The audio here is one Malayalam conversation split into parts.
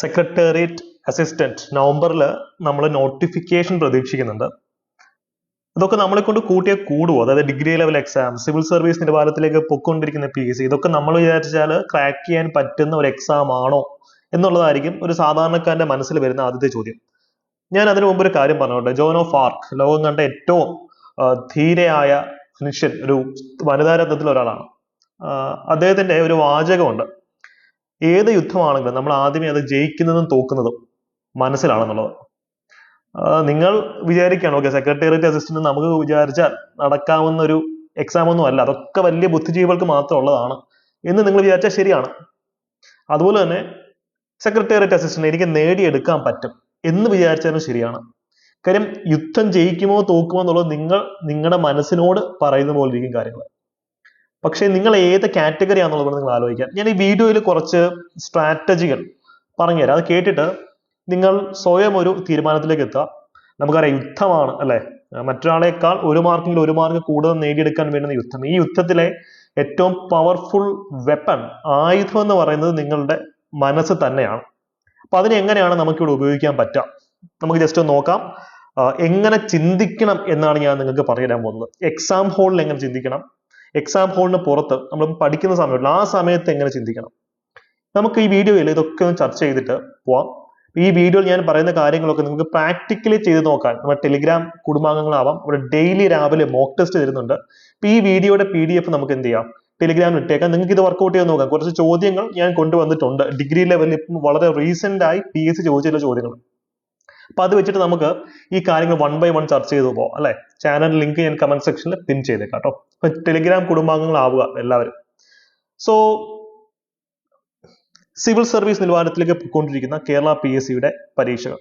സെക്രട്ടേറിയറ്റ് അസിസ്റ്റന്റ് നവംബറിൽ നമ്മൾ നോട്ടിഫിക്കേഷൻ പ്രതീക്ഷിക്കുന്നുണ്ട്. ഇതൊക്കെ നമ്മളെ കൊണ്ട് കൂട്ടിയ കൂടുവോ. അതായത് degree level exam civil service നിലവാരത്തിലേക്ക് പൊക്കൊണ്ടിരിക്കുന്ന പി എസ് സി ഇതൊക്കെ നമ്മൾ വിചാരിച്ചാൽ ക്രാക്ക് ചെയ്യാൻ പറ്റുന്ന ഒരു എക്സാം ആണോ എന്നുള്ളതായിരിക്കും ഒരു സാധാരണക്കാരന്റെ മനസ്സിൽ വരുന്ന ആദ്യത്തെ ചോദ്യം. ഞാൻ അതിനു മുമ്പ് ഒരു കാര്യം പറഞ്ഞോട്ടെ. ജോൺ ഓഫ് ആർക്ക് ലോകം കണ്ട ഏറ്റവും ധീരയായ മനുഷ്യൻ ഒരു വനിതാരത്നത്തിൽ ഒരാളാണ് അദ്ദേഹത്തിന്റെ ഒരു വാചകമുണ്ട്. ഏത് യുദ്ധമാണെങ്കിലും നമ്മൾ ആദ്യമേ അത് ജയിക്കുന്നതും തോക്കുന്നതും മനസ്സിലാണെന്നുള്ളത്. നിങ്ങൾ വിചാരിക്കുകയാണ് ഓക്കെ സെക്രട്ടേറിയറ്റ് അസിസ്റ്റന്റ് നമുക്ക് വിചാരിച്ചാൽ നടക്കാവുന്ന ഒരു എക്സാം ഒന്നും അല്ല. അതൊക്കെ വലിയ ബുദ്ധിജീവികൾക്ക് മാത്രം ഉള്ളതാണ് എന്ന് നിങ്ങൾ വിചാരിച്ചാൽ ശരിയാണ്. അതുപോലെ തന്നെ സെക്രട്ടേറിയറ്റ് അസിസ്റ്റന്റ് എനിക്ക് നേടിയെടുക്കാൻ പറ്റും എന്ന് വിചാരിച്ചാലും ശരിയാണ്. കാര്യം യുദ്ധം ജയിക്കുമോ തോക്കുമോ എന്നുള്ളത് നിങ്ങൾ നിങ്ങളുടെ മനസ്സിനോട് പറയുന്ന പോലെ ഇരിക്കും കാര്യങ്ങൾ. പക്ഷേ നിങ്ങൾ ഏത് കാറ്റഗറി ആണെന്നുള്ളത് നിങ്ങൾ ആലോചിക്കാം ഞാൻ ഈ വീഡിയോയിൽ കുറച്ച് സ്ട്രാറ്റജികൾ പറഞ്ഞുതരാം. അത് കേട്ടിട്ട് നിങ്ങൾ സ്വയം ഒരു തീരുമാനത്തിലേക്ക് എത്തുക. നമുക്കറിയാം യുദ്ധമാണ് അല്ലെ? മറ്റൊരാളെക്കാൾ ഒരു മാർക്കിൽ ഒരു മാർക്ക് കൂടുതൽ നേടിയെടുക്കാൻ വേണ്ടുന്ന യുദ്ധം. ഈ യുദ്ധത്തിലെ ഏറ്റവും പവർഫുൾ വെപ്പൺ ആയുധം എന്ന് പറയുന്നത് നിങ്ങളുടെ മനസ്സ് തന്നെയാണ്. അപ്പൊ എങ്ങനെയാണ് നമുക്കിവിടെ ഉപയോഗിക്കാൻ പറ്റുക? നമുക്ക് ജസ്റ്റ് നോക്കാം. എങ്ങനെ ചിന്തിക്കണം എന്നാണ് ഞാൻ നിങ്ങൾക്ക് പറഞ്ഞു പറഞ്ഞുതരാൻ പോകുന്നത്. എക്സാം ഹോളിൽ എങ്ങനെ ചിന്തിക്കണം? എക്സാം ഹോളിന് പുറത്ത് നമ്മൾ പഠിക്കുന്ന സമയത്ത് ആ സമയത്ത് എങ്ങനെ ചിന്തിക്കണം? നമുക്ക് ഈ വീഡിയോയിൽ ഇതൊക്കെ ഒന്ന് ചർച്ച ചെയ്തിട്ട് പോവാം. ഈ വീഡിയോയിൽ ഞാൻ പറയുന്ന കാര്യങ്ങളൊക്കെ നിങ്ങൾക്ക് പ്രാക്ടിക്കലി ചെയ്ത് നോക്കാൻ നമ്മുടെ ടെലിഗ്രാം കുടുംബാംഗങ്ങളാവാം. ഇവിടെ ഡെയിലി രാവിലെ മോക്ക് ടെസ്റ്റ് തരുന്നുണ്ട്. അപ്പൊ ഈ വീഡിയോയുടെ പി ഡി എഫ് നമുക്ക് എന്ത് ചെയ്യാം? ടെലിഗ്രാമിൽ ഇട്ടേക്കാം. നിങ്ങൾക്ക് ഇത് വർക്കൗട്ട് ചെയ്ത് നോക്കാം. കുറച്ച് ചോദ്യങ്ങൾ ഞാൻ കൊണ്ടുവന്നിട്ടുണ്ട്. ഡിഗ്രി ലെവലിൽ ഇപ്പം വളരെ റീസെന്റ് ആയി പി എസ് സി ചോദിച്ചിട്ടുള്ള ചോദ്യങ്ങൾ. അപ്പൊ അത് വെച്ചിട്ട് നമുക്ക് ഈ കാര്യങ്ങൾ വൺ ബൈ വൺ ചർച്ച ചെയ്തു പോകാം അല്ലെ? ചാനൽ ലിങ്ക് ഞാൻ കമന്റ് സെക്ഷനിൽ പിൻ ചെയ്തേക്കാം കേട്ടോ. അപ്പൊ ടെലിഗ്രാം കുടുംബാംഗങ്ങളാവുക എല്ലാവരും. സോ സിവിൽ സർവീസ് നിലവാരത്തിലേക്ക് പോയിക്കൊണ്ടിരിക്കുന്ന കേരള പി എസ് സിയുടെ പരീക്ഷകൾ.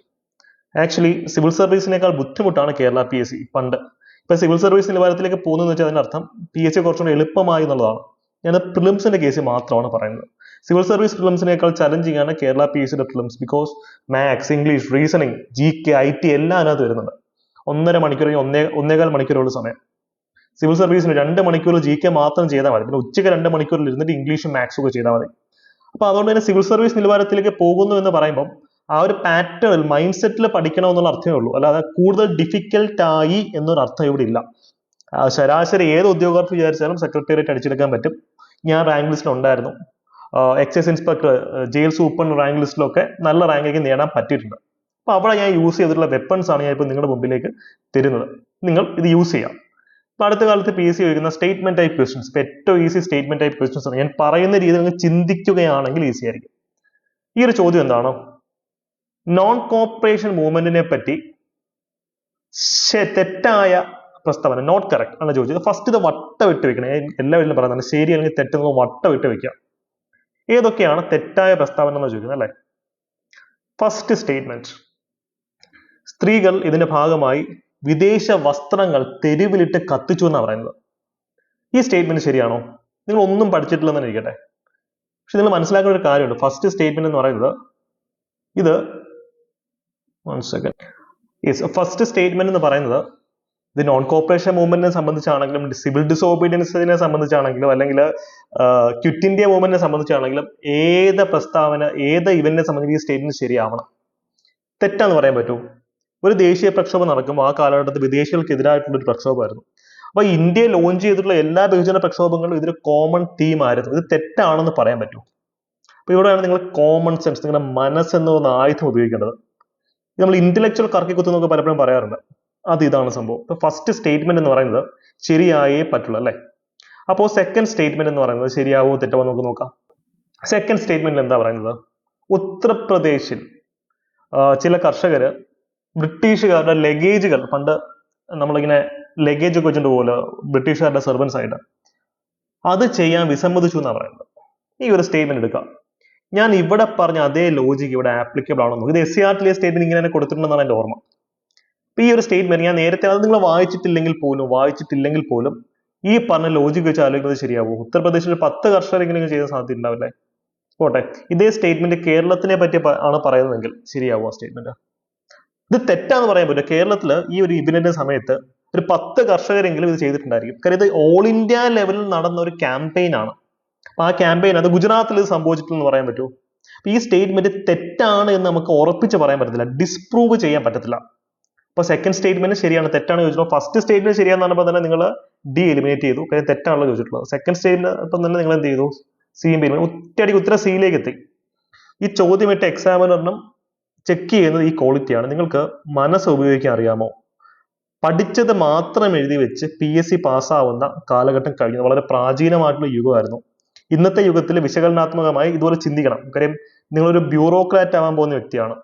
ആക്ച്വലി സിവിൽ സർവീസിനേക്കാൾ ബുദ്ധിമുട്ടാണ് കേരള പി എസ് സി പണ്ട് ഇപ്പൊ സിവിൽ സർവീസ് നിലവാരത്തിലേക്ക് പോകുന്നതെന്ന് വെച്ചാൽ അതിന്റെ അർത്ഥം പി എസ് സി കുറച്ചുകൂടി എളുപ്പമായി എന്നുള്ളതാണ്. ഞാൻ പ്രിലിംസിന്റെ കേസ് മാത്രമാണ് പറയുന്നത്. സിവിൽ സർവീസ് പ്രിലിംസിനേക്കാൾ ചലഞ്ചിങ് ആണ് കേരള പി എസ് സിയുടെ prelims because maths English reasoning G K I T എല്ലാം അതിനകത്ത് വരുന്നുണ്ട്. ഒന്നര മണിക്കൂർ ഒന്നേ ഒന്നേകാൽ മണിക്കൂറുള്ള സമയം. സിവിൽ സർവീസിന് രണ്ട് മണിക്കൂർ ജി കെ മാത്രം ചെയ്താൽ മതി. പിന്നെ ഉച്ചയ്ക്ക് രണ്ട് മണിക്കൂറിൽ ഇരുന്നിട്ട് ഇംഗ്ലീഷും മാത്സും ഒക്കെ ചെയ്താൽ മതി. അപ്പൊ അതുകൊണ്ട് തന്നെ സിവിൽ സർവീസ് നിലവാരത്തിലേക്ക് പോകുന്നു എന്ന് പറയുമ്പോൾ ആ ഒരു പാറ്റേൺ മൈൻഡ് സെറ്റിൽ പഠിക്കണം എന്നുള്ള അർത്ഥമേ ഉള്ളൂ. അല്ലാതെ കൂടുതൽ ഡിഫിക്കൽട്ട് ആയി എന്നൊരു അർത്ഥം ഇവിടെ ഇല്ല. ശരാശരി ഏത് ഉദ്യോഗാർത്ഥി വിചാരിച്ചാലും സെക്രട്ടേറിയറ്റ് അടിച്ചെടുക്കാൻ പറ്റും. ഞാൻ റാങ്ക് ലിസ്റ്റിൽ ഉണ്ടായിരുന്നു. Excise inspector jail super rank ലിസ്റ്റിലൊക്കെ നല്ല റാങ്ക് എനിക്ക് നേടാൻ പറ്റിയിട്ടുണ്ട്. അപ്പോൾ അവിടെ ഞാൻ യൂസ് ചെയ്തിട്ടുള്ള വെപ്പൺസ് ആണ് ഞാൻ ഇപ്പൊ നിങ്ങളുടെ മുമ്പിലേക്ക് തരുന്നത്. നിങ്ങൾ ഇത് യൂസ് ചെയ്യാം. ഇപ്പൊ അടുത്ത കാലത്ത് പി എസ് സി ചോദിക്കുന്ന സ്റ്റേറ്റ്മെന്റ് ടൈപ്പ് ക്വസ്റ്റ്യൻസ് ഇപ്പൊ ഏറ്റവും ഈസി സ്റ്റേറ്റ്മെന്റ് ടൈപ്പ് ക്വസ്റ്റ്യൻസ് ആണ്. ഞാൻ പറയുന്ന രീതിയിൽ നിങ്ങൾ ചിന്തിക്കുകയാണെങ്കിൽ ഈസി ആയിരിക്കും. ഈ ഒരു ചോദ്യം എന്താണ്? നോൺ കോപ്പറേഷൻ മൂവ്മെന്റിനെ പറ്റി തെറ്റായ പ്രസ്താവന നോട്ട് കറക്റ്റ് ആണ് ചോദിച്ചത്. ഫസ്റ്റ് ഇത് വട്ട വിട്ട് വെക്കണം. എല്ലാ വീട്ടിലും പറയുന്നത് ശരി അല്ലെങ്കിൽ തെറ്റെന്ന് വട്ട വിട്ട് വെക്കുക. ഏതൊക്കെയാണ് തെറ്റായ പ്രസ്താവന എന്ന് ചോദിക്കുന്നത് അല്ലെ? ഫസ്റ്റ് സ്റ്റേറ്റ്മെന്റ് സ്ത്രീകൾ ഇതിന്റെ ഭാഗമായി വിദേശ വസ്ത്രങ്ങൾ തെരുവിലിട്ട് കത്തിച്ചു എന്നാണ് പറയുന്നത്. ഈ സ്റ്റേറ്റ്മെന്റ് ശരിയാണോ? നിങ്ങൾ ഒന്നും പഠിച്ചിട്ടില്ലെന്ന് ഇരിക്കട്ടെ. പക്ഷെ നിങ്ങൾ മനസ്സിലാക്കേണ്ട ഒരു കാര്യമുണ്ട്. ഫസ്റ്റ് സ്റ്റേറ്റ്മെന്റ് എന്ന് പറയുന്നത് ഇത് വൺ സെക്കൻഡ് ഫസ്റ്റ് സ്റ്റേറ്റ്മെന്റ് എന്ന് പറയുന്നത് ഇത് നോൺ കോപ്പറേഷൻ മൂവ്മെന്റിനെ സംബന്ധിച്ചാണെങ്കിലും സിവിൽ ഡിസോബീഡിയൻസിനെ സംബന്ധിച്ചാണെങ്കിലും അല്ലെങ്കിൽ ക്വിറ്റ് ഇന്ത്യ മൂവ്മെന്റിനെ സംബന്ധിച്ചാണെങ്കിലും ഏത് പ്രസ്താവന ഏത് ഇവന്റിനെ സംബന്ധിച്ച് ഈ സ്റ്റേറ്റ്മെന്റ് ശരിയാവണം. തെറ്റാന്ന് പറയാൻ പറ്റൂ. ഒരു ദേശീയ പ്രക്ഷോഭം നടക്കും. ആ കാലഘട്ടത്തിൽ വിദേശികൾക്കെതിരായിട്ടുള്ള ഒരു പ്രക്ഷോഭമായിരുന്നു. അപ്പൊ ഇന്ത്യ ലോഞ്ച് ചെയ്തിട്ടുള്ള എല്ലാ ബഹുജന പ്രക്ഷോഭങ്ങളും ഇതൊരു കോമൺ തീം ആയിരുന്നു. ഇത് തെറ്റാണെന്ന് പറയാൻ പറ്റൂ. അപ്പൊ ഇവിടെയാണ് നിങ്ങൾ കോമൺ സെൻസ് നിങ്ങളുടെ മനസ്സെന്ന ഒരു ആയുധം ഉപയോഗിക്കേണ്ടത്. നമ്മൾ ഇന്റലക്ച്വൽ കറക്കി കുത്തുന്നൊക്കെ പലപ്പോഴും പറയാറുണ്ട്. അത് ഇതാണ് സംഭവം. ഫസ്റ്റ് സ്റ്റേറ്റ്മെന്റ് എന്ന് പറയുന്നത് ശരിയായേ പറ്റുള്ളൂ അല്ലെ? അപ്പോൾ സെക്കൻഡ് സ്റ്റേറ്റ്മെന്റ് എന്ന് പറയുന്നത് ശരിയാവോ തെറ്റോ നമുക്ക് നോക്കാം. സെക്കൻഡ് സ്റ്റേറ്റ്മെന്റിൽ എന്താ പറയുന്നത്? ഉത്തർപ്രദേശിൽ ചില കർഷകര് ബ്രിട്ടീഷുകാരുടെ ലഗേജുകൾ പണ്ട് നമ്മളിങ്ങനെ ലഗേജ് ഒക്കെ വെച്ചിട്ട് പോലെ ബ്രിട്ടീഷുകാരുടെ സെർവൻസ് ആയിട്ട്. അത് ചെയ്യാൻ വിസമ്മതിച്ചു എന്നാണ് പറയുന്നത്. ഈ ഒരു സ്റ്റേറ്റ്മെന്റ് എടുക്കാം. ഞാൻ ഇവിടെ പറഞ്ഞ അതേ ലോജിക് ഇവിടെ ആപ്ലിക്കബിൾ ആണോ എന്ന് നോക്ക്. ഇത് S C R T statement ഇങ്ങനെ കൊടുത്തിട്ടുണ്ടെന്നാണ് എന്റെ ഓർമ്മ. അപ്പൊ ഈ ഒരു സ്റ്റേറ്റ്മെന്റ് ഞാൻ നേരത്തെ അത് നിങ്ങൾ വായിച്ചിട്ടില്ലെങ്കിൽ പോലും വായിച്ചിട്ടില്ലെങ്കിൽ പോലും ഈ പറഞ്ഞ ലോജിക്ക് വെച്ച് ആലോചിക്കുന്നത് ശരിയാവും. ഉത്തർപ്രദേശിൽ പത്ത് കർഷകരെങ്കിലും ചെയ്യാൻ സാധ്യത ഉണ്ടാവില്ലേ? പോട്ടെ. ഇതേ സ്റ്റേറ്റ്മെന്റ് കേരളത്തിനെ പറ്റി ആണ് പറയുന്നതെങ്കിൽ ശരിയാവും ആ സ്റ്റേറ്റ്മെന്റ് ഇത് തെറ്റാന്ന് പറയാൻ പറ്റില്ല. കേരളത്തിൽ ഈ ഒരു ഇവന്റിന്റെ സമയത്ത് ഒരു പത്ത് കർഷകരെങ്കിലും ഇത് ചെയ്തിട്ടുണ്ടായിരിക്കും. കാര്യം ഇത് ഓൾ ഇന്ത്യ ലെവലിൽ നടന്ന ഒരു ക്യാമ്പയിൻ ആണ്. ആ ക്യാമ്പയിൻ അത് ഗുജറാത്തിൽ ഇത് സംഭവിച്ചിട്ടില്ലെന്ന് പറയാൻ പറ്റുമോ ഈ സ്റ്റേറ്റ്മെന്റ് തെറ്റാണ് എന്ന് നമുക്ക് ഉറപ്പിച്ച് പറയാൻ പറ്റത്തില്ല. ഡിസ്പ്രൂവ് ചെയ്യാൻ പറ്റത്തില്ല. അപ്പൊ സെക്കൻഡ് സ്റ്റേറ്റ്മെന്റ് ശരിയാണ് തെറ്റാണ് ചോദിച്ചത് ഫസ്റ്റ് സ്റ്റേറ്റ്മെന്റ് ശരിയാന്ന് പറഞ്ഞപ്പോൾ തന്നെ നിങ്ങൾ ഡി എലിമിനേറ്റ് ചെയ്തു. കാര്യം തെറ്റാണല്ലോ ചോദിച്ചിട്ടുള്ളത്. സെക്കൻഡ് സ്റ്റേറ്റ്മെന്റ് അപ്പം തന്നെ നിങ്ങൾ എന്ത് ചെയ്തു? സിയും ബി ഒറ്റയടിക്ക് ഉത്തരം സിയിലേക്ക് എത്തി. ഈ ചോദ്യമിട്ട് എക്സാമിനറിനും ചെക്ക് ചെയ്യുന്നത് ഈ ക്വാളിറ്റിയാണ് നിങ്ങൾക്ക് മനസ്സ് ഉപയോഗിക്കാൻ അറിയാമോ? പഠിച്ചത് മാത്രം എഴുതി വെച്ച് പി എസ് സി പാസ്സാവുന്ന കാലഘട്ടം കഴിഞ്ഞു. വളരെ പ്രാചീനമായിട്ടുള്ള യുഗമായിരുന്നു. ഇന്നത്തെ യുഗത്തിൽ വിശകലനാത്മകമായി ഇതുപോലെ ചിന്തിക്കണം. കാര്യം നിങ്ങളൊരു ബ്യൂറോക്രാറ്റ് ആവാൻ പോകുന്ന വ്യക്തിയാണ്.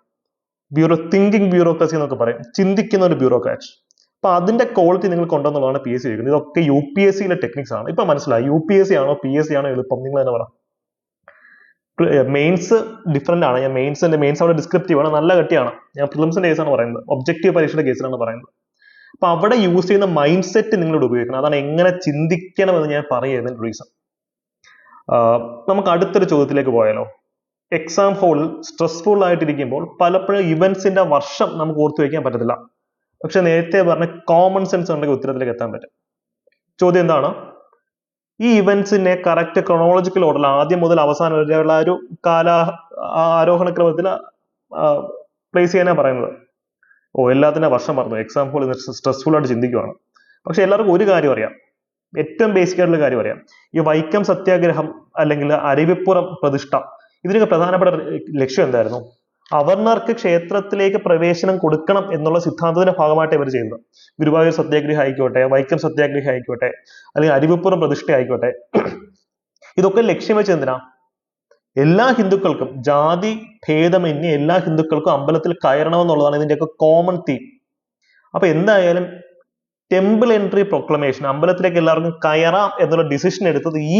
ബ്യൂറോ തിങ്കിങ് ബ്യൂറോക്രസി എന്നൊക്കെ പറയും. ചിന്തിക്കുന്ന ഒരു ബ്യൂറോക്രാറ്റ് അപ്പൊ അതിന്റെ ക്വാളിറ്റി നിങ്ങൾ കൊണ്ടുവന്നുള്ളതാണ് പി എസ് സി ചോദിക്കുന്നത് ഇതൊക്കെ യു പി എസ് സിയിലെ ടെക്നിക്സ് ആണ്. ഇപ്പൊ മനസ്സിലായി. യു പി എസ് സി ആണോ പി എസ് സി ആണോ എളുപ്പം? നിങ്ങൾ തന്നെ പറ. മെയിൻസ് ഡിഫറെന്റ് ആണ്. ഞാൻ മെയിൻസിന്റെ മെയിൻസ് അവിടെ ഡിസ്ക്രിപ്റ്റീവ് ആണ്. നല്ല കട്ടിയാണ്. ഞാൻ പ്രിലിംസിന്റെ കേസാണ് പറയുന്നത്. ഒബ്ജക്റ്റീവ് പരീക്ഷയുടെ കേസിലാണ് പറയുന്നത്. അപ്പൊ അവിടെ യൂസ് ചെയ്യുന്ന മൈൻഡ് സെറ്റ് നിങ്ങളോട് ഉപയോഗിക്കണം. അതാണ് എങ്ങനെ ചിന്തിക്കണം എന്ന് ഞാൻ പറയുന്നതിന്റെ റീസൺ നമുക്ക് അടുത്തൊരു ചോദ്യത്തിലേക്ക് പോയാലോ? എക്സാം ഹോളിൽ സ്ട്രെസ്ഫുൾ ആയിട്ടിരിക്കുമ്പോൾ പലപ്പോഴും ഇവന്റ്സിന്റെ വർഷം നമുക്ക് ഓർത്തു വയ്ക്കാൻ പറ്റത്തില്ല. പക്ഷെ നേരത്തെ പറഞ്ഞ കോമൺ സെൻസ് ഉണ്ടെങ്കിൽ ഉത്തരത്തിലേക്ക് എത്താൻ പറ്റും. ചോദ്യം എന്താണ്? ഈ ഇവന്റ്സിനെ കറക്റ്റ് ക്രോണോളജിക്കൽ ഓർഡറിൽ ആദ്യം മുതൽ അവസാനം വരെയുള്ള ഒരു കാല ആരോഹണ ക്രമത്തിൽ പ്ലേസ് ചെയ്യാനാണ് പറയുന്നത്. ഓ എല്ലാത്തിന്റെ വർഷം പറഞ്ഞു എക്സാം ഹോൾ സ്ട്രെസ്ഫുൾ ആയിട്ട് ചിന്തിക്കുവാണ്. പക്ഷെ എല്ലാവർക്കും ഒരു കാര്യം അറിയാം. ഏറ്റവും ബേസിക് ആയിട്ടുള്ള കാര്യം അറിയാം. ഈ വൈക്കം സത്യാഗ്രഹം അല്ലെങ്കിൽ അരുവിപ്പുറം പ്രതിഷ്ഠ ഇതിനൊക്കെ പ്രധാനപ്പെട്ട ലക്ഷ്യം എന്തായിരുന്നു? അവർണർക്ക് ക്ഷേത്രത്തിലേക്ക് പ്രവേശനം കൊടുക്കണം എന്നുള്ള സിദ്ധാന്തത്തിന്റെ ഭാഗമായിട്ട് ഇവർ ചെയ്യുന്നത്. ഗുരുവായൂർ സത്യാഗ്രഹം ആയിക്കോട്ടെ വൈക്കം സത്യാഗ്രഹം ആയിക്കോട്ടെ അല്ലെങ്കിൽ അരുവിപ്പുറം പ്രതിഷ്ഠ ആയിക്കോട്ടെ. ഇതൊക്കെ ലക്ഷ്യം വെച്ച് എന്തിനാ? എല്ലാ ഹിന്ദുക്കൾക്കും ജാതി ഭേദമന്യേ എല്ലാ ഹിന്ദുക്കൾക്കും അമ്പലത്തിൽ കയറണം എന്നുള്ളതാണ് ഇതിന്റെയൊക്കെ കോമൺ തീം അപ്പൊ എന്തായാലും ടെമ്പിൾ എൻട്രി പ്രൊക്ലമേഷൻ അമ്പലത്തിലേക്ക് എല്ലാവർക്കും കയറാം എന്നുള്ള ഡിസിഷൻ എടുത്തത് ഈ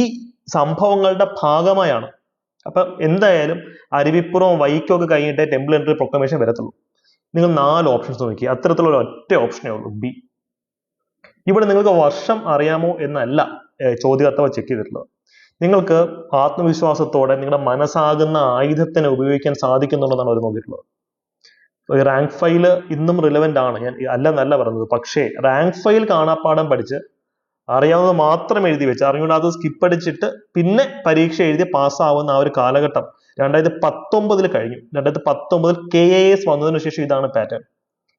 സംഭവങ്ങളുടെ ഭാഗമായാണ്. അപ്പൊ എന്തായാലും അരുവിപ്പുറവും വൈക്കൊക്കെ കഴിഞ്ഞിട്ട് ടെമ്പിൾ എൻട്രി പ്രൊക്ലമേഷൻ വരത്തുള്ളൂ. നിങ്ങൾ നാല് ഓപ്ഷൻസ് നോക്കി. അത്തരത്തിലുള്ള ഒറ്റ ഓപ്ഷനേ ഉള്ളൂ. ബി ഇവിടെ നിങ്ങൾക്ക് വർഷം അറിയാമോ എന്നല്ല ചോദ്യകർത്താവ് ചെക്ക് ചെയ്തിട്ടുള്ളത്. നിങ്ങൾക്ക് ആത്മവിശ്വാസത്തോടെ നിങ്ങളുടെ മനസ്സാകുന്ന ആയുധത്തിനെ ഉപയോഗിക്കാൻ സാധിക്കുന്നുള്ളതാണ് അവർ നോക്കിയിട്ടുള്ളത്. റാങ്ക് ഫയൽ ഇന്നും റിലവന്റ് ആണ്. ഞാൻ അല്ല അല്ലെന്നല്ല പറഞ്ഞത്. പക്ഷേ റാങ്ക് ഫയൽ കാണാപ്പാടം പഠിച്ച് അറിയാവുന്നത് മാത്രം എഴുതി വെച്ച്. അറിഞ്ഞുകൂടാതെ സ്കിപ്പ് അടിച്ചിട്ട് പിന്നെ പരീക്ഷ എഴുതി പാസ്സാവുന്ന ആ ഒരു കാലഘട്ടം രണ്ടായിരത്തി പത്തൊമ്പതിൽ കഴിഞ്ഞു. രണ്ടായിരത്തി പത്തൊമ്പതിൽ കെ എ എസ് വന്നതിന് ശേഷം ഇതാണ് പാറ്റേൺ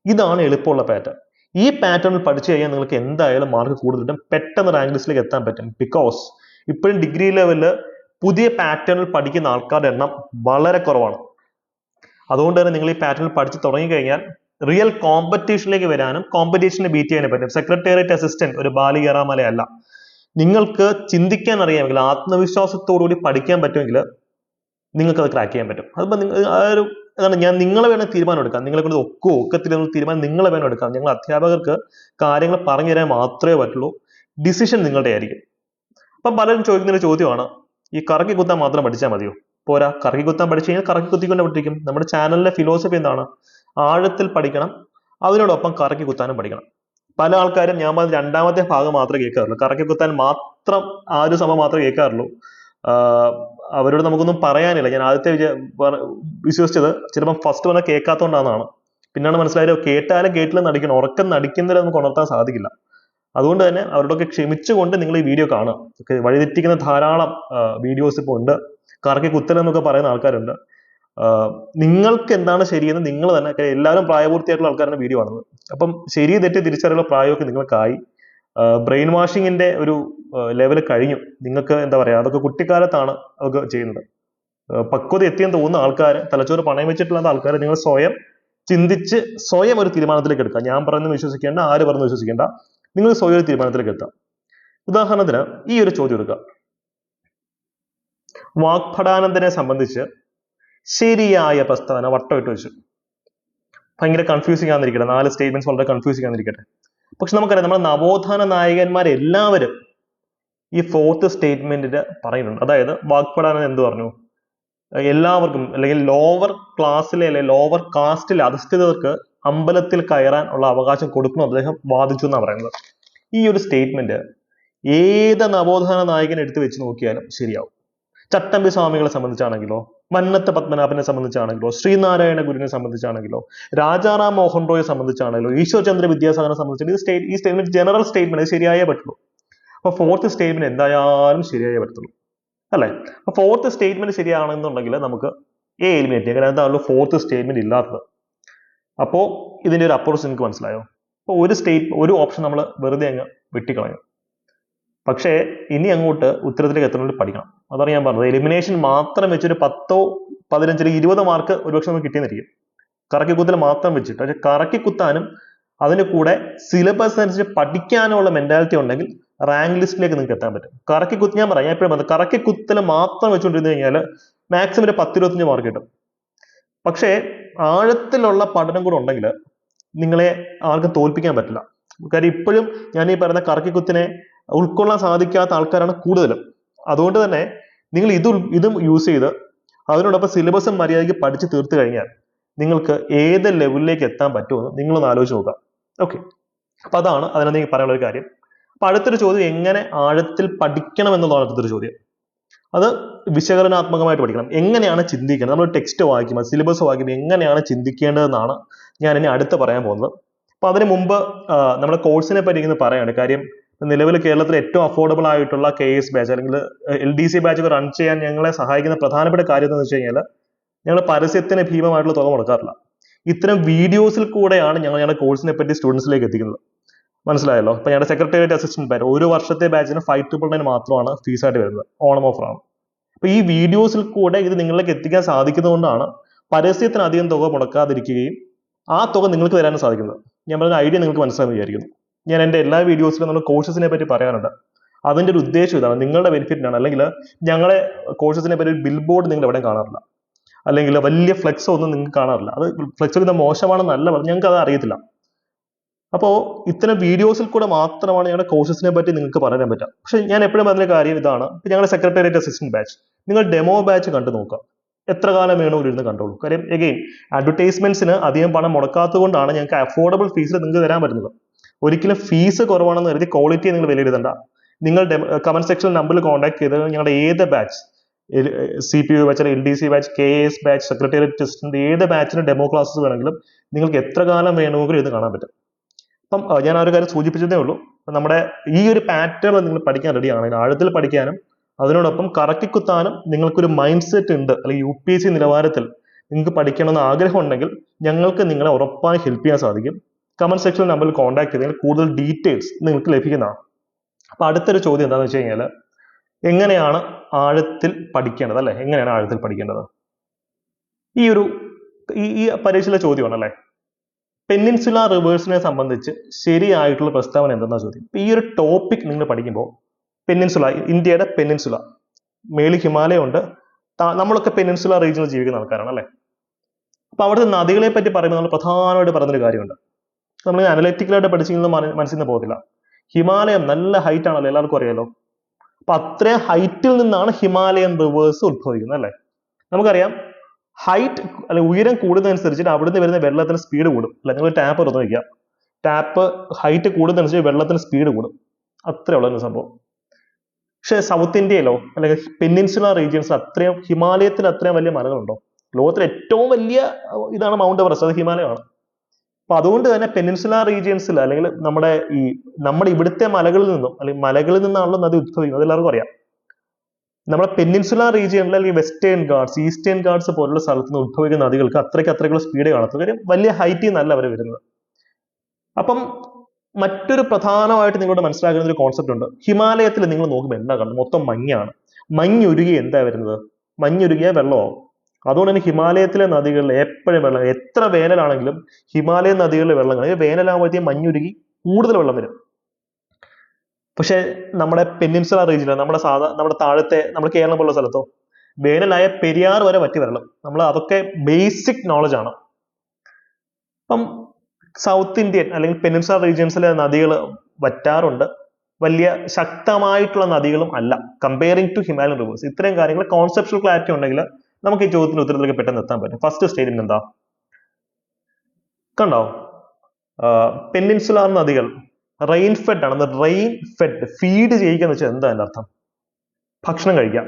ഇതാണ് എളുപ്പമുള്ള പാറ്റേൺ ഈ പാറ്റേണിൽ പഠിച്ചു കഴിഞ്ഞാൽ നിങ്ങൾക്ക് എന്തായാലും മാർക്ക് കൂടുതൽ കിട്ടും പെട്ടെന്ന് റാങ്ക് ലിസ്റ്റിലേക്ക് എത്താൻ പറ്റും. ബിക്കോസ് ഇപ്പോഴും ഡിഗ്രി ലെവലിൽ പുതിയ പാറ്റേണിൽ പഠിക്കുന്ന ആൾക്കാരുടെ എണ്ണം വളരെ കുറവാണ്. അതുകൊണ്ട് തന്നെ നിങ്ങൾ ഈ പാറ്റേണിൽ പഠിച്ചു തുടങ്ങി കഴിഞ്ഞാൽ റിയൽ കോമ്പറ്റീഷനിലേക്ക് വരാനും കോമ്പറ്റീഷനെ ബീറ്റ് ചെയ്യാനും പറ്റും. സെക്രട്ടേറിയറ്റ് അസിസ്റ്റന്റ് ഒരു ബാലി അല്ല നിങ്ങൾക്ക് ചിന്തിക്കാൻ അറിയാമെങ്കിൽ ആത്മവിശ്വാസത്തോടുകൂടി പഠിക്കാൻ പറ്റുമെങ്കിൽ നിങ്ങൾക്ക് അത് ക്രാക്ക് ചെയ്യാൻ പറ്റും. അതിപ്പോൾ നിങ്ങൾ ആ ഒരു അതാണ് ഞാൻ നിങ്ങളെ വേണം തീരുമാനം എടുക്കാം. നിങ്ങളെ കൊണ്ട് ഒക്കോ ഒക്കത്തിൽ തീരുമാനം നിങ്ങളെ വേണം എടുക്കാം. ഞങ്ങൾ അധ്യാപകർക്ക് കാര്യങ്ങൾ പറഞ്ഞു തരാൻ മാത്രമേ പറ്റുള്ളൂ. ഡിസിഷൻ നിങ്ങളുടെ ആയിരിക്കും. അപ്പം പലരും ചോദിക്കുന്നൊരു ചോദ്യമാണ് ഈ കറക്കി കുത്താൻ മാത്രം പഠിച്ചാൽ മതിയോ? പോരാ കറക്കി കുത്താൻ പഠിച്ചു കഴിഞ്ഞാൽ കറക്കി കുത്തിക്കൊണ്ട് പഠിക്കും നമ്മുടെ ചാനലിലെ ഫിലോസഫി എന്താണ്? ആഴത്തിൽ പഠിക്കണം. അതിനോടൊപ്പം കറക്കി കുത്താനും പഠിക്കണം. പല ആൾക്കാരും ഞാൻ പറഞ്ഞ രണ്ടാമത്തെ ഭാഗം മാത്രമേ കേൾക്കാറുള്ളൂ. കറക്കി കുത്താൻ മാത്രം ആ ഒരു സമയം മാത്രമേ കേൾക്കാറുള്ളൂ. അവരോട് നമുക്കൊന്നും പറയാനില്ല. ഞാൻ ആദ്യത്തെ വിശ്വസിച്ചത് ചിലപ്പം ഫസ്റ്റ് വന്ന കേൾക്കാത്തതുകൊണ്ടാണെന്നാണ് പിന്നാണ് മനസ്സിലായത് കേട്ടാലും കേട്ടില്ല നടിക്കണം. ഉറക്കം നടിക്കുന്നില്ല നമുക്ക് ഉണർത്താൻ സാധിക്കില്ല. അതുകൊണ്ട് തന്നെ അവരോടൊക്കെ ക്ഷമിച്ചുകൊണ്ട് നിങ്ങൾ ഈ വീഡിയോ കാണുക. വഴിതെറ്റിക്കുന്ന ധാരാളം വീഡിയോസ് ഇപ്പോൾ ഉണ്ട്. കറക്കി കുത്തലെന്നൊക്കെ പറയുന്ന ആൾക്കാരുണ്ട്. നിങ്ങൾക്ക് എന്താണ് ശരിയെന്ന് നിങ്ങൾ തന്നെ എല്ലാവരും പ്രായപൂർത്തിയായിട്ടുള്ള ആൾക്കാരാണ് വീഡിയോ കാണുന്നത്. അപ്പം ശരി തെറ്റ് തിരിച്ചറിയുള്ള പ്രായമൊക്കെ നിങ്ങൾക്കായി. ബ്രെയിൻ വാഷിങ്ങിന്റെ ഒരു ലെവൽ കഴിഞ്ഞു. നിങ്ങൾക്ക് എന്താ പറയാ അതൊക്കെ കുട്ടിക്കാലത്താണ് അതൊക്കെ ചെയ്യുന്നത്. പക്വത എത്തിയെന്ന് തോന്നുന്ന ആൾക്കാർ തലച്ചോറ് പണയം വെച്ചിട്ടില്ലാത്ത ആൾക്കാർ നിങ്ങൾ സ്വയം ചിന്തിച്ച് സ്വയം ഒരു തീരുമാനത്തിലേക്ക് എടുക്കുക. ഞാൻ പറയുന്നത് വിശ്വസിക്കേണ്ട ആര് പറഞ്ഞു വിശ്വസിക്കേണ്ട നിങ്ങൾ സ്വയം ഒരു തീരുമാനത്തിലേക്ക് എത്താം ഉദാഹരണത്തിന് ഈ ഒരു ചോദ്യം എടുക്കുക. വാഗ്ഭടാനന്ദനെ സംബന്ധിച്ച് ശരിയായ പ്രസ്താവന വട്ടമിട്ട് വെച്ചു. ഭയങ്കര കൺഫ്യൂസിംഗ് ആണെന്നിരിക്കട്ടെ നാല് സ്റ്റേറ്റ്മെന്റ്സ് വളരെ കൺഫ്യൂസിംഗ് ആണെന്നിരിക്കട്ടെ പക്ഷെ നമുക്കറിയാം നമ്മുടെ നവോത്ഥാന നായകന്മാരെല്ലാവരും ഈ ഫോർത്ത് സ്റ്റേറ്റ്മെന്റിൽ പറയുന്നുണ്ട്. അതായത് വാഗ്പടാനൻ എന്ത് പറഞ്ഞു? എല്ലാവർക്കും അല്ലെങ്കിൽ ലോവർ ക്ലാസ്സിലെ അല്ലെങ്കിൽ ലോവർ കാസ്റ്റിലെ അധസ്ഥിതർക്ക് അമ്പലത്തിൽ കയറാൻ ഉള്ള അവകാശം കൊടുക്കുന്നു അദ്ദേഹം വാദിച്ചു എന്നാണ് പറയുന്നത്. ഈ ഒരു സ്റ്റേറ്റ്മെന്റ് ഏത് നവോത്ഥാന നായകൻ എടുത്തു വെച്ച് നോക്കിയാലും ശരിയാവും. ചട്ടമ്പി സ്വാമികളെ സംബന്ധിച്ചാണെങ്കിലോ മന്നത്ത് പത്മനാഭനെ സംബന്ധിച്ചാണെങ്കിലോ ശ്രീനാരായണ ഗുരുവിനെ സംബന്ധിച്ചാണെങ്കിലോ രാജാറാം മോഹൻ റോയെ സംബന്ധിച്ചാണെങ്കിലോ ഈശ്വർചന്ദ്ര വിദ്യാസാഗറിനെ സംബന്ധിച്ചാണെങ്കിൽ ഇത് സ്റ്റേറ്റ് ഈ സ്റ്റേറ്റ്മെന്റ് ജനറൽ സ്റ്റേറ്റ്മെന്റ് ശരിയായേ പറ്റുള്ളൂ. അപ്പൊ ഫോർത്ത് സ്റ്റേറ്റ്മെന്റ് എന്തായാലും ശരിയായേ പറ്റുള്ളൂ. അല്ലെ? അപ്പൊ ഫോർത്ത് സ്റ്റേറ്റ്മെന്റ് ശരിയാണെന്നുണ്ടെങ്കിൽ നമുക്ക് എ എലിമിനേറ്റ് ചെയ്യാം. കാരണം അതാണല്ലോ ഫോർത്ത് സ്റ്റേറ്റ്മെന്റ് ഇല്ലാത്തത്. അപ്പോൾ ഇതിന്റെ ഒരു അപ്രോച്ച് നിങ്ങൾക്ക് മനസ്സിലായോ? അപ്പോൾ ഒരു സ്റ്റേറ്റ് ഒരു ഓപ്ഷൻ നമ്മൾ വെറുതെ അങ്ങ് വെട്ടിക്കളയും പക്ഷേ ഇനി അങ്ങോട്ട് ഉത്തരത്തിലേക്ക് എത്തുന്നതിൽ പഠിക്കണം. അതാണ് ഞാൻ പറഞ്ഞത്. എലിമിനേഷൻ മാത്രം വെച്ചൊരു പത്തോ പതിനഞ്ചിൽ ഇരുപത് മാർക്ക് ഒരുപക്ഷെ നമുക്ക് കിട്ടിയെന്നിരിക്കും. കറക്കി കുത്തൽ മാത്രം വെച്ചിട്ട്. പക്ഷെ കറക്കി കുത്താനും അതിന് കൂടെ സിലബസ് അനുസരിച്ച് പഠിക്കാനുള്ള മെന്റാലിറ്റി ഉണ്ടെങ്കിൽ റാങ്ക് ലിസ്റ്റിലേക്ക് നിങ്ങൾക്ക് എത്താൻ പറ്റും. കറക്കി കുത്തി ഞാൻ പറയാം ഞാൻ എപ്പോഴും പറഞ്ഞു കറക്കി കുത്തൽ മാത്രം വെച്ചുകൊണ്ടിരുന്നു കഴിഞ്ഞാൽ മാക്സിമം ഒരു പത്തിരുപത്തഞ്ച് മാർക്ക് കിട്ടും. പക്ഷേ ആഴത്തിലുള്ള പഠനം കൂടെ ഉണ്ടെങ്കിൽ നിങ്ങളെ ആർക്കും തോൽപ്പിക്കാൻ പറ്റില്ല. കാര്യം ഇപ്പോഴും ഞാൻ ഈ പറയുന്ന കറക്കി കുത്തിനെ ഉൾക്കൊള്ളാൻ സാധിക്കാത്ത ആൾക്കാരാണ് കൂടുതലും. അതുകൊണ്ട് തന്നെ നിങ്ങൾ ഇത് ഇത് യൂസ് ചെയ്ത് അതിനോടൊപ്പം സിലബസും മര്യാദയ്ക്ക് പഠിച്ച് തീർത്തു കഴിഞ്ഞാൽ നിങ്ങൾക്ക് ഏത് ലെവലിലേക്ക് എത്താൻ പറ്റുമെന്ന് നിങ്ങളൊന്ന് ആലോചിച്ച് നോക്കുക. ഓക്കെ അപ്പൊ അതാണ് അതിനകത്ത് എനിക്ക് പറയാനുള്ള ഒരു കാര്യം. അപ്പൊ അടുത്തൊരു ചോദ്യം എങ്ങനെ ആഴത്തിൽ പഠിക്കണം എന്നുള്ളതാണ് അടുത്തൊരു ചോദ്യം. അത് വിശകലനാത്മകമായിട്ട് പഠിക്കണം. എങ്ങനെയാണ് ചിന്തിക്കേണ്ടത്? നമ്മൾ ടെക്സ്റ്റ് വായിക്കുമ്പോൾ സിലബസ് വായിക്കുമ്പോൾ എങ്ങനെയാണ് ചിന്തിക്കേണ്ടതെന്നാണ് ഞാൻ ഇനി അടുത്ത് പറയാൻ പോകുന്നത്. അപ്പൊ അതിന് മുമ്പ് നമ്മുടെ കോഴ്സിനെ പറ്റി ഇങ്ങനെ പറയാണ് കാര്യം നിലവിൽ കേരളത്തിൽ ഏറ്റവും അഫോർഡബിൾ ആയിട്ടുള്ള കെ എസ് ബാച്ച് അല്ലെങ്കിൽ L D C batch run ചെയ്യാൻ ഞങ്ങളെ സഹായിക്കുന്ന പ്രധാനപ്പെട്ട കാര്യം എന്താണെന്ന് വെച്ച് കഴിഞ്ഞാൽ ഞങ്ങൾ പരസ്യത്തിന് ഭീമമായിട്ടുള്ള തുക മുടക്കാറില്ല. ഇത്തരം വീഡിയോസിൽ കൂടെയാണ് ഞങ്ങൾ ഞങ്ങളുടെ കോഴ്സിനെ പറ്റി സ്റ്റുഡൻസിലേക്ക് എത്തിക്കുന്നത്. മനസ്സിലായല്ലോ? ഇപ്പൊ ഞങ്ങളുടെ സെക്രട്ടേറിയറ്റ് അസിസ്റ്റന്റ് ബാച്ച് ഒരു വർഷത്തെ ബാച്ചിന് ഫൈവ് ട്രിപ്പിൾ നയൻ മാത്രമാണ് ഫീസായിട്ട് വരുന്നത്. ഓണം ഓഫറാണ് അപ്പൊ ഈ വീഡിയോസിൽ കൂടെ ഇത് നിങ്ങളിലേക്ക് എത്തിക്കാൻ സാധിക്കുന്നതുകൊണ്ടാണ് പരസ്യത്തിന് അധികം തുക മുടക്കാതിരിക്കുകയും ആ തുക നിങ്ങൾക്ക് തരാനും സാധിക്കുന്നത്. ഞാൻ പറഞ്ഞ ഐഡിയ നിങ്ങൾക്ക് മനസ്സിലാകുന്നു വിചാരിക്കുന്നു. ഞാൻ എന്റെ എല്ലാ വീഡിയോസിലും നമ്മൾ കോഴ്സസിനെ പറ്റി പറയാറുണ്ട്. അതിന്റെ ഒരു ഉദ്ദേശം ഇതാണ്. നിങ്ങളുടെ ബെനിഫിറ്റിനാണ് അല്ലെങ്കിൽ ഞങ്ങളെ കോഴ്സസിനെ പറ്റി ഒരു ബിൽ ബോർഡ് നിങ്ങൾ എവിടെയും കാണാറില്ല. അല്ലെങ്കിൽ വലിയ ഫ്ലെക്സോ ഒന്നും നിങ്ങൾക്ക് കാണാറില്ല. അത് ഫ്ലെക്സ് ഇത് മോശമാണെന്നല്ല പറഞ്ഞു ഞങ്ങൾക്ക് അത് അറിയത്തില്ല. അപ്പോൾ ഇത്തരം വീഡിയോസിൽ കൂടെ മാത്രമാണ് ഞങ്ങളുടെ കോഴ്സസിനെ പറ്റി നിങ്ങൾക്ക് പറയാൻ പറ്റുക. പക്ഷേ ഞാൻ എപ്പോഴും പറഞ്ഞ കാര്യം ഇതാണ്. ഞങ്ങളുടെ സെക്രട്ടേറിയറ്റ് അസിസ്റ്റന്റ് ബാച്ച് നിങ്ങൾ ഡെമോ ബാച്ച് കണ്ടു നോക്കുക. എത്ര കാലം വേണോ ഇരുന്ന് കണ്ടോളൂ. കാര്യം എഗെയിൻ അഡ്വർടൈസ്മെന്റ്സിന് അധികം പണം മുടക്കാത്തത് കൊണ്ടാണ് ഞങ്ങൾക്ക് അഫോർഡബിൾ ഫീസിൽ നിങ്ങൾക്ക് തരാൻ പറ്റുന്നത്. ഒരിക്കലും ഫീസ് കുറവാണെന്ന് കരുതി ക്വാളിറ്റി നിങ്ങൾ വിലയിരുത്തണ്ട. നിങ്ങൾ കമന്റ് സെക്ഷൻ നമ്പറിൽ കോൺടാക്ട് ചെയ്ത് ഞങ്ങളുടെ ഏത് batch C P U batch L D C batch K S batch secretariat assistant ഏത് ബാച്ചിന് ഡെമോ ക്ലാസ്സസ് വേണമെങ്കിലും നിങ്ങൾക്ക് എത്ര കാലം വേണമെങ്കിലും ഇത് കാണാൻ പറ്റും. അപ്പം ഞാൻ ആ ഒരു കാര്യം സൂചിപ്പിച്ചതേ ഉള്ളൂ. നമ്മുടെ ഈ ഒരു പാറ്റേൺ നിങ്ങൾ പഠിക്കാൻ റെഡി ആണെങ്കിൽ ആഴത്തിൽ പഠിക്കാനും അതിനോടൊപ്പം കറക്കിക്കുത്താനും നിങ്ങൾക്കൊരു മൈൻഡ് സെറ്റ് ഉണ്ട്. അല്ലെങ്കിൽ യു പി എസ് സി നിലവാരത്തിൽ നിങ്ങൾക്ക് പഠിക്കണമെന്ന് ആഗ്രഹം ഉണ്ടെങ്കിൽ ഞങ്ങൾക്ക് നിങ്ങളെ ഉറപ്പായി ഹെൽപ്പ് ചെയ്യാൻ സാധിക്കും. കമന്റ് സെക്ഷനിൽ നമ്പറിൽ കോൺടാക്ട് ചെയ്താൽ കൂടുതൽ ഡീറ്റെയിൽസ് നിങ്ങൾക്ക് ലഭിക്കുന്നതാണ് അപ്പൊ അടുത്തൊരു ചോദ്യം എന്താണെന്ന് വെച്ച് കഴിഞ്ഞാൽ എങ്ങനെയാണ് ആഴത്തിൽ പഠിക്കേണ്ടത് അല്ലെ? എങ്ങനെയാണ് ആഴത്തിൽ പഠിക്കേണ്ടത്? ഈ ഒരു ഈ ഈ പരീക്ഷയിലെ ചോദ്യമാണ് അല്ലെ? പെന്നിൻസുല റിവേഴ്സിനെ സംബന്ധിച്ച് ശരിയായിട്ടുള്ള പ്രസ്താവന എന്തെന്നാ ചോദ്യം? ഈ ഒരു ടോപ്പിക് നിങ്ങൾ പഠിക്കുമ്പോൾ പെന്നിൻസുല ഇന്ത്യയുടെ പെന്നിൻസുല മേളി ഹിമാലയമുണ്ട്. നമ്മളൊക്കെ പെന്നിൻസുല റീജിയനിൽ ജീവിക്കുന്ന ആൾക്കാരാണ് അല്ലേ? അപ്പൊ അവിടുത്തെ നദികളെ പറ്റി പറയുമ്പോൾ നമ്മൾ പ്രധാനമായിട്ട് പറയുന്നൊരു കാര്യമുണ്ട്. നമ്മൾ അനലറ്റിക്കലായിട്ട് പഠിച്ചിരുന്നത് മനസ്സിൽ നിന്ന് പോകത്തില്ല. ഹിമാലയം നല്ല ഹൈറ്റ് ആണല്ലോ എല്ലാവർക്കും അറിയാലോ. അപ്പൊ അത്രയും ഹൈറ്റിൽ നിന്നാണ് ഹിമാലയൻ റിവേഴ്സ് ഉത്ഭവിക്കുന്നത് അല്ലേ? നമുക്കറിയാം ഹൈറ്റ് അല്ലെ ഉയരം കൂടുന്നതനുസരിച്ചിട്ട് അവിടുന്ന് വരുന്ന വെള്ളത്തിന് സ്പീഡ് കൂടും. അല്ലെ? നിങ്ങൾ ടാപ്പ് തുറന്നു വയ്ക്കുക ടാപ്പ് ഹൈറ്റ് കൂടുന്നതനുസരിച്ച് വെള്ളത്തിന് സ്പീഡ് കൂടും. അത്രേ ഉള്ള ഒരു സംഭവം. പക്ഷെ സൗത്ത് ഇന്ത്യയിലോ അല്ലെങ്കിൽ പെന്നിൻസുല റീജിയൻസ് അത്രയും ഹിമാലയത്തിൽ അത്രയും വലിയ മലകളുണ്ടോ? ലോകത്തിലെ ഏറ്റവും വലിയ ഇതാണ് മൗണ്ട് എവറസ്റ്റ് അത് ഹിമാലയമാണ്. അപ്പൊ അതുകൊണ്ട് തന്നെ പെനിൻസുല റീജിയൻസിൽ അല്ലെങ്കിൽ നമ്മുടെ ഈ നമ്മുടെ ഇവിടുത്തെ മലകളിൽ നിന്നും അല്ലെങ്കിൽ മലകളിൽ നിന്നാണല്ലോ നദി ഉത്ഭവിക്കുന്നത്. എല്ലാവർക്കും അറിയാം. നമ്മുടെ പെനിൻസുല റീജിയനിൽ അല്ലെങ്കിൽ വെസ്റ്റേൺ ഗാർഡ്സ് ഈസ്റ്റേൺ ഗാർഡ്സ് പോലുള്ള സ്ഥലത്ത് നിന്ന് ഉത്ഭവിക്കുന്ന നദികൾക്ക് അത്രയ്ക്ക് അത്രയ്ക്കുള്ള സ്പീഡ് കാണത്തുള്ളൂ കാര്യം വലിയ ഹൈറ്റിൽ നിന്നല്ല അവർ വരുന്നത്. അപ്പം മറ്റൊരു പ്രധാനമായിട്ട് നിങ്ങളുടെ മനസ്സിലാക്കുന്ന ഒരു കോൺസെപ്റ്റ് ഉണ്ട്. ഹിമാലയത്തിൽ നിങ്ങൾ നോക്കുമ്പോൾ എന്താ കാണുന്നത് മൊത്തം മഞ്ഞാണ്. മഞ്ഞുരുകി എന്താ വരുന്നത്? മഞ്ഞുരുകിയ വെള്ളമാവും. അതുകൊണ്ട് തന്നെ ഹിമാലയത്തിലെ നദികളിൽ എപ്പോഴും വെള്ളം എത്ര വേനലാണെങ്കിലും ഹിമാലയ നദികളിലെ വെള്ളം വേനലാകുമ്പോഴത്തേക്കും മഞ്ഞുരുകി കൂടുതൽ വെള്ളം വരും. പക്ഷെ നമ്മുടെ പെന്നിൻസുല റീജിയനിൽ നമ്മുടെ സാധാ നമ്മുടെ താഴത്തെ നമ്മുടെ കേരളം പോലുള്ള സ്ഥലത്തോ വേനലായ പെരിയാർ വരെ പറ്റി വരണം. നമ്മൾ അതൊക്കെ ബേസിക് നോളജ് ആണ്. അപ്പം സൗത്ത് ഇന്ത്യൻ അല്ലെങ്കിൽ പെനിൻസുല റീജിയൻസിലെ നദികൾ വറ്റാറുണ്ട്. വലിയ ശക്തമായിട്ടുള്ള നദികളും അല്ല. കമ്പയറിംഗ് ടു ഹിമാലയൻ റിവേഴ്സ് ഇത്രയും കാര്യങ്ങൾ കോൺസെപ്റ്റുവൽ ക്ലാരിറ്റി ഉണ്ടെങ്കിൽ നമുക്ക് ഈ ചോദ്യത്തിന് ഉത്തരത്തിലേക്ക് പെട്ടെന്ന് എത്താൻ പറ്റും. ഫസ്റ്റ് സ്റ്റേറ്റ്മെന്റ് എന്താ? കണ്ടോ? പെന്നിൻസുലാർ നദികൾ റെയിൻ ഫെഡ് ആണ്. റെയിൻ ഫെഡ് ഫീഡ് ചെയ്യുക എന്ന് വെച്ചാൽ എന്താ അതിന്റെ അർത്ഥം? ഭക്ഷണം കഴിക്കുക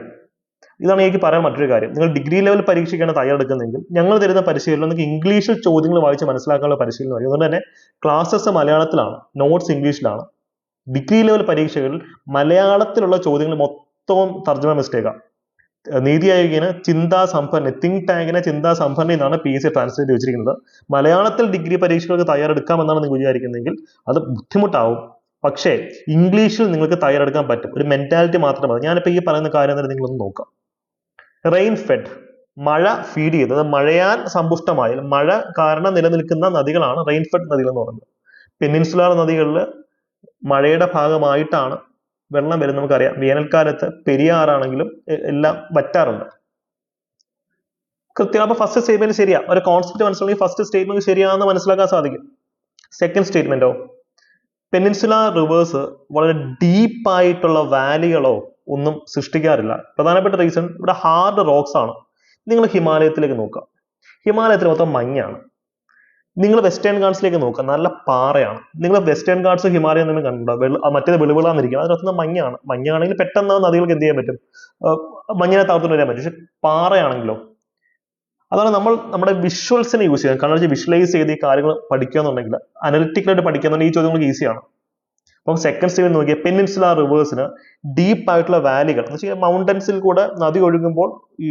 ഇതാണ് എനിക്ക് പറയാൻ മറ്റൊരു കാര്യം. നിങ്ങൾ ഡിഗ്രി ലെവൽ പരീക്ഷയ്ക്കാണ് തയ്യാറെടുക്കുന്നതെങ്കിൽ ഞങ്ങൾ തരുന്ന പരിശീലനം നിങ്ങൾക്ക് ഇംഗ്ലീഷിൽ ചോദ്യങ്ങൾ വായിച്ച് മനസ്സിലാക്കാനുള്ള പരിശീലനം വരും അതുകൊണ്ട് തന്നെ ക്ലാസ്സസ് മലയാളത്തിലാണ് നോട്ട്സ് ഇംഗ്ലീഷിലാണ്. ഡിഗ്രി ലെവൽ പരീക്ഷകളിൽ മലയാളത്തിലുള്ള ചോദ്യങ്ങൾ മൊത്തവും തർജമ മിസ്റ്റേക്കാണ് നീതി ആയോഗിനെ ചിന്താ സമ്പന്ന തിങ്ക് ടാങ്കിനെ ചിന്താ സമ്പന്ന എന്നാണ് പി എസ് സി ട്രാൻസ്ലേറ്റ് വെച്ചിരിക്കുന്നത്. മലയാളത്തിൽ ഡിഗ്രി പരീക്ഷകൾക്ക് തയ്യാറെടുക്കാമെന്നാണ് നിങ്ങൾ വിചാരിക്കുന്നതെങ്കിൽ അത് ബുദ്ധിമുട്ടാവും. പക്ഷേ ഇംഗ്ലീഷിൽ നിങ്ങൾക്ക് തയ്യാറെടുക്കാൻ പറ്റും. ഒരു മെന്റാലിറ്റി മാത്രം മതി. ഞാനിപ്പോൾ ഈ പറയുന്ന കാര്യം തന്നെ നിങ്ങളൊന്ന് നോക്കാം. റെയിൻ ഫെഡ് മഴ ഫീഡ് അതായത് മഴയാൽ സമ്പുഷ്ടമായ. മഴ കാരണം നിലനിൽക്കുന്ന നദികളാണ് റെയിൻ ഫെഡ് നദികൾ എന്ന് പറയുന്നത്. പെനിൻസുലാർ നദികളിൽ മഴയുടെ ഭാഗമായിട്ടാണ് വെള്ളം വരും. നമുക്കറിയാം. വേനൽക്കാലത്ത് പെരിയാറാണെങ്കിലും എല്ലാം വറ്റാറുണ്ട്. കൃത്യം അപ്പൊ ഫസ്റ്റ് സ്റ്റേറ്റ്മെന്റ് ശരിയാ. ഒരു കോൺസെപ്റ്റ് മനസ്സിലാക്കി ഫസ്റ്റ് സ്റ്റേറ്റ്മെന്റ് ശരിയാണെന്ന് മനസ്സിലാക്കാൻ സാധിക്കും. സെക്കൻഡ് സ്റ്റേറ്റ്മെന്റോ പെനിൻസുല റിവേഴ്സ് വളരെ ഡീപ്പായിട്ടുള്ള വാലികളോ ഒന്നും സൃഷ്ടിക്കാറില്ല. പ്രധാനപ്പെട്ട റീസൺ ഇവിടെ ഹാർഡ് റോക്സ് ആണ്. നിങ്ങൾ ഹിമാലയത്തിലേക്ക് നോക്കുക. ഹിമാലയത്തിൽ മൊത്തം മഞ്ഞാണ്. നിങ്ങൾ വെസ്റ്റേൺ ഗാർഡ്സിലേക്ക് നോക്കുക. നല്ല പാറയാണ്. നിങ്ങൾ വെസ്റ്റേൺ ഗാർഡ്സ് ഹിമാലയം തന്നെ കണ്ടോ വെള്ള മറ്റേത് വെളുവിളാന്നിരിക്കും അതിനകത്ത് മഞ്ഞാണ്. മഞ്ഞാണെങ്കിൽ പെട്ടെന്ന് നദികൾക്ക് എന്ത് ചെയ്യാൻ പറ്റും? മഞ്ഞിനെ താഴ്ത്തുകൊണ്ട് വരാൻ പറ്റും. പക്ഷെ പാറയാണെങ്കിലോ? അതാണ് നമ്മൾ നമ്മുടെ വിഷ്വൽസിനെ യൂസ് ചെയ്യുക. കാരണം വെച്ചാൽ വിഷ്വലൈസ് ചെയ്ത് ഈ കാര്യങ്ങൾ പഠിക്കുകയെന്നുണ്ടെങ്കിൽ അനലിറ്റിക്കലായിട്ട് പഠിക്കുകയെന്നുണ്ടെങ്കിൽ ഈ ചോദ്യങ്ങൾക്ക് ഈസിയാണ് അപ്പം സെക്കൻഡ് സ്റ്റേജിൽ നോക്കിയ പെനിൻസുല റിവേഴ്സിന് ഡീപ്പ് ആയിട്ടുള്ള വാലികൾ എന്ന് വെച്ചാൽ മൗണ്ടൻസിൽ കൂടെ നദി ഒഴുകുമ്പോൾ ഈ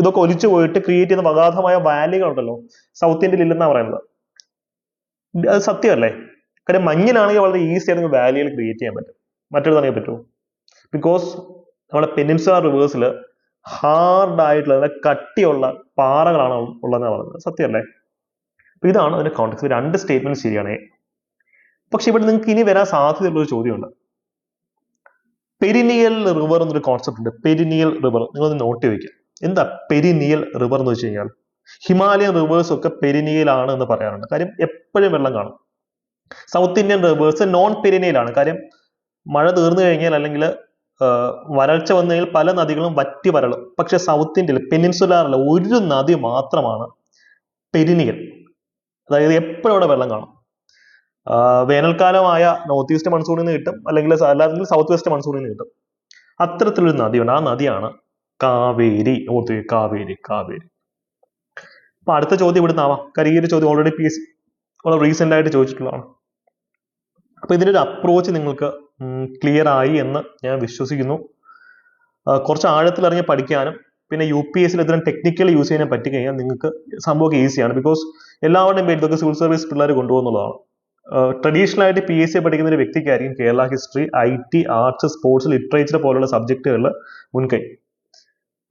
ഇതൊക്കെ ഒലിച്ചു പോയിട്ട് ക്രിയേറ്റ് ചെയ്യുന്ന അഗാധമായ വാലികൾ ഉണ്ടല്ലോ. സൗത്ത് ഇന്ത്യയിൽ ഇല്ലെന്നാ പറയുന്നത്. അത് സത്യമല്ലേ? കാര്യം മഞ്ഞിനാണെങ്കിൽ വളരെ ഈസി ആയിട്ട് വാലികൾ ക്രിയേറ്റ് ചെയ്യാൻ പറ്റും. മറ്റൊരു പറ്റുമോ ബിക്കോസ് നമ്മുടെ പെനിൻസുലാർ റിവേഴ്സിൽ ഹാർഡ് ആയിട്ടുള്ള കട്ടിയുള്ള പാറകളാണ് ഉള്ളതെന്ന് പറയുന്നത്. സത്യമല്ലേ? അപ്പൊ ഇതാണ് അതിന്റെ കോൺടെക്സ്റ്റ് രണ്ട് സ്റ്റേറ്റ്മെന്റ് ശരിയാണ്. പക്ഷെ ഇവിടെ നിങ്ങൾക്ക് ഇനി വരാൻ സാധ്യതയുള്ള ഒരു ചോദ്യമുണ്ട്. പെരിനിയൽ റിവർ എന്നൊരു കോൺസെപ്റ്റ് ഉണ്ട്. പെരിനിയൽ റിവർ നിങ്ങളൊന്ന് നോട്ട് വയ്ക്കുക എന്താ പെരിനിയൽ റിവർ എന്ന് വെച്ച് കഴിഞ്ഞാൽ? ഹിമാലയൻ റിവേഴ്സ് ഒക്കെ പെരിനിയലാണ് എന്ന് പറയാറുണ്ട്. കാര്യം എപ്പോഴും വെള്ളം കാണും. സൗത്ത് ഇന്ത്യൻ റിവേഴ്സ് നോൺ പെരിനിയലാണ് കാര്യം മഴ തീർന്നു കഴിഞ്ഞാൽ അല്ലെങ്കിൽ വരൾച്ച വന്നു കഴിഞ്ഞാൽ പല നദികളും വറ്റി വരളും. പക്ഷെ സൗത്ത് ഇന്ത്യയിൽ പെനിൻസുലാറിലെ ഒരു നദി മാത്രമാണ് പെരിനിയൽ അതായത് എപ്പോഴും അവിടെ വെള്ളം കാണും. വേനൽക്കാലമായ നോർത്ത് ഈസ്റ്റ് മൺസൂണിൽ നിന്ന് കിട്ടും. അല്ലെങ്കിൽ അല്ലെങ്കിൽ സൗത്ത് വെസ്റ്റ് മൺസൂണിൽ നിന്ന് കിട്ടും. അത്തരത്തിലൊരു നദിയുണ്ട്. ആ നദിയാണ് കാവേരി. ഓർത്ത് കാവേരി കാവേരി. അപ്പൊ അടുത്ത ചോദ്യം ഇവിടുന്ന് ആവാം. കാര്യം ഈ ഒരു ചോദ്യം ഓൾറെഡി പി എസ് വളരെ റീസെന്റ് ആയിട്ട് ചോദിച്ചിട്ടുള്ളതാണ്. അപ്പൊ ഇതിന്റെ ഒരു അപ്രോച്ച് നിങ്ങൾക്ക് ക്ലിയർ ആയി എന്ന് ഞാൻ വിശ്വസിക്കുന്നു. കുറച്ച് ആഴത്തിൽ ഇറങ്ങി പഠിക്കാനും പിന്നെ യു പി എസിൽ ഇത്തരം ടെക്നിക്കൽ യൂസ് ചെയ്യാൻ പറ്റി കഴിഞ്ഞാൽ നിങ്ങൾക്ക് സംഭവം ഈസിയാണ് ബിക്കോസ് എല്ലാവരുടെയും പേര് ഇതൊക്കെ സിവിൽ സർവീസ് പിള്ളേർ കൊണ്ടുപോകുന്നുള്ളതാണ്. ട്രഡീഷണൽ ആയിട്ട് പി എസ് സി പഠിക്കുന്ന ഒരു വ്യക്തിക്കായിരിക്കും Kerala history I T arts sports literature പോലുള്ള സബ്ജക്റ്റുകളിൽ മുൻകൈ.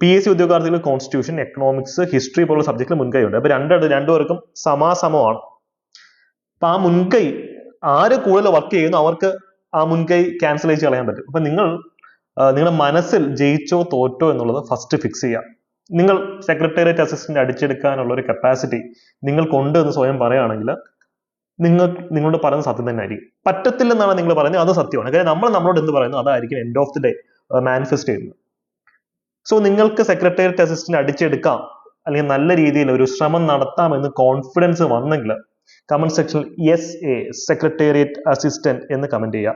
പി എസ് സി ഉദ്യോഗാർത്ഥികൾ കോൺസ്റ്റിറ്റ്യൂഷൻ എക്കണോമിക്സ് ഹിസ്റ്ററി പോലുള്ള സബ്ജക്റ്റിൽ മുൻകൈ ഉണ്ട് അപ്പൊ രണ്ട് രണ്ടുപേർക്കും സമാസമമാണ്. അപ്പൊ ആ മുൻകൈ ആര് കൂടുതൽ വർക്ക് ചെയ്യുന്നു അവർക്ക് ആ മുൻകൈ ക്യാൻസൽ ചെയ്ത് കളയാൻ പറ്റും. അപ്പൊ നിങ്ങൾ നിങ്ങളുടെ മനസ്സിൽ ജയിച്ചോ തോറ്റോ എന്നുള്ളത് ഫസ്റ്റ് ഫിക്സ് ചെയ്യാം. നിങ്ങൾ സെക്രട്ടേറിയറ്റ് അസിസ്റ്റന്റ് അടിച്ചെടുക്കാനുള്ള ഒരു കപ്പാസിറ്റി നിങ്ങൾക്കുണ്ട് എന്ന് സ്വയം പറയുകയാണെങ്കിൽ നിങ്ങൾ നിങ്ങളോട് പറയുന്നത് സത്യം തന്നെ ആയിരിക്കും. പറ്റത്തില്ലെന്നാണ് നിങ്ങൾ പറയുന്നത് അത് സത്യമാണ്. കാര്യം നമ്മൾ നമ്മളോട് എന്ത് പറയുന്നു? അതായിരിക്കും end of the day manifest ചെയ്യുന്നത്. സോ നിങ്ങൾക്ക് സെക്രട്ടേറിയറ്റ് അസിസ്റ്റന്റ് അടിച്ചെടുക്കാം. അല്ലെങ്കിൽ നല്ല രീതിയിൽ ഒരു ശ്രമം നടത്താമെന്ന് കോൺഫിഡൻസ് വന്നെങ്കിൽ കമന്റ് സെക്ഷനിൽ എസ് എ സെക്രട്ടേറിയറ്റ് അസിസ്റ്റന്റ് എന്ന് കമന്റ് ചെയ്യാം.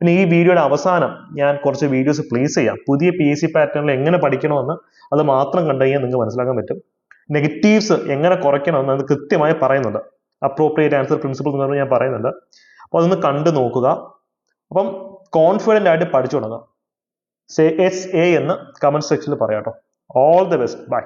പിന്നെ ഈ വീഡിയോയുടെ അവസാനം ഞാൻ കുറച്ച് വീഡിയോസ് പ്ലേസ് ചെയ്യാം. പുതിയ പി എസ് സി പാറ്റേണിൽ എങ്ങനെ പഠിക്കണമെന്ന് അത് മാത്രം കണ്ടു കഴിഞ്ഞാൽ നിങ്ങൾക്ക് മനസ്സിലാക്കാൻ പറ്റും. നെഗറ്റീവ്സ് എങ്ങനെ കുറയ്ക്കണമെന്ന് അത് കൃത്യമായി പറയുന്നുണ്ട്. അപ്രോപ്രിയേറ്റ് ആൻസർ പ്രിൻസിപ്പിൾ എന്ന് പറഞ്ഞ് ഞാൻ പറയുന്നുണ്ട്. അപ്പോൾ അതൊന്ന് കണ്ടു നോക്കുക. അപ്പം കോൺഫിഡന്റ് ആയിട്ട് പഠിച്ചു തുടങ്ങാം. എസ് എ എന്ന് കമന്റ് സെക്ഷനിൽ പറയാം കേട്ടോ ഓൾ ദി ബെസ്റ്റ് ബൈ